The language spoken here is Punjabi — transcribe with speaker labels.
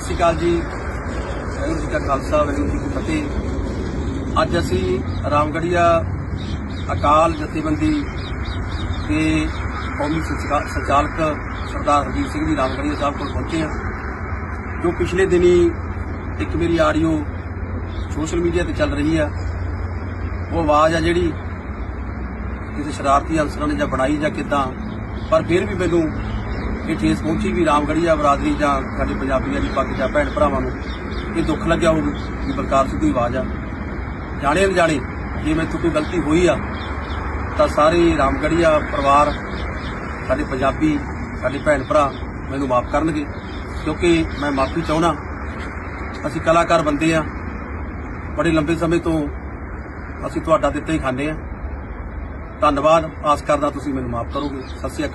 Speaker 1: ਸਤਿ ਸ਼੍ਰੀ ਅਕਾਲ ਜੀ। ਵਾਹਿਗੁਰੂ ਜੀ ਕਾ ਖਾਲਸਾ, ਵਾਹਿਗੁਰੂ ਜੀ ਕੀ ਫਤਿਹ। ਅੱਜ ਅਸੀਂ ਰਾਮਗੜੀਆ ਅਕਾਲ ਜਥੇਬੰਦੀ ਦੇ ਕੌਮੀ ਸੰਚਾ- ਸੰਚਾਲਕ ਸਰਦਾਰ ਹਰਜੀਤ ਸਿੰਘ ਜੀ ਰਾਮਗੜੀਆ ਸਾਹਿਬ ਕੋਲ ਪਹੁੰਚੇ ਹਾਂ, ਜੋ ਪਿਛਲੇ ਦਿਨੀ ਇੱਕ ਮੇਰੀ ਆਡੀਓ ਸੋਸ਼ਲ ਮੀਡੀਆ ਤੇ ਚੱਲ ਰਹੀ ਆ। ਉਹ ਆਵਾਜ਼ ਆ ਜਿਹੜੀ ਕਿਸੇ ਸ਼ਰਾਰਤੀ ਅਨਸਰਾਂ ਨੇ ਜਾਂ ਬਣਾਈ ਜਾਂ ਕਿਦਾਂ, ਪਰ ਫਿਰ ਵੀ ਮੈਨੂੰ ਇਹ ਠੇਸ ਪਹੁੰਚੀ ਵੀ ਰਾਮਗੜੀਆ ਬਰਾਦਰੀ ਜਾਂ ਸਾਡੇ ਪੰਜਾਬੀਆਂ ਦੀ ਪੱਗ ਜਾਂ ਭੈਣ ਭਰਾਵਾਂ ਨੂੰ ਇਹ ਦੁੱਖ ਲੱਗਿਆ ਹੋਊ ਕਿ ਬਲਕਾਰ ਸਿੰਘ ਦੀ ਆਵਾਜ਼ ਆ। ਜਾਣੇ ਅਣਜਾਣੇ, ਜੇ ਮੈਥੋਂ ਕੋਈ ਗਲਤੀ ਹੋਈ ਆ, ਤਾਂ ਸਾਰੇ ਰਾਮਗੜ੍ਹੀਆ ਪਰਿਵਾਰ, ਸਾਡੇ ਪੰਜਾਬੀ, ਸਾਡੇ ਭੈਣ ਭਰਾ ਮੈਨੂੰ ਮਾਫ ਕਰਨਗੇ, ਕਿਉਂਕਿ ਮੈਂ ਮਾਫੀ ਚਾਹੁੰਦਾ। ਅਸੀਂ ਕਲਾਕਾਰ ਬੰਦੇ ਆ। ਬੜੇ ਲੰਬੇ ਸਮੇਂ ਤੋਂ ਅਸੀਂ ਤੁਹਾਡਾ ਦਿੱਤਾ ਹੀ ਖਾਂਦੇ ਆ। ਧੰਨਵਾਦ। ਆਸ ਕਰਦਾ ਤੁਸੀਂ ਮੈਨੂੰ ਮਾਫ ਕਰੋਗੇ। ਸਤਿ ਸ਼੍ਰੀ ਅਕਾਲ।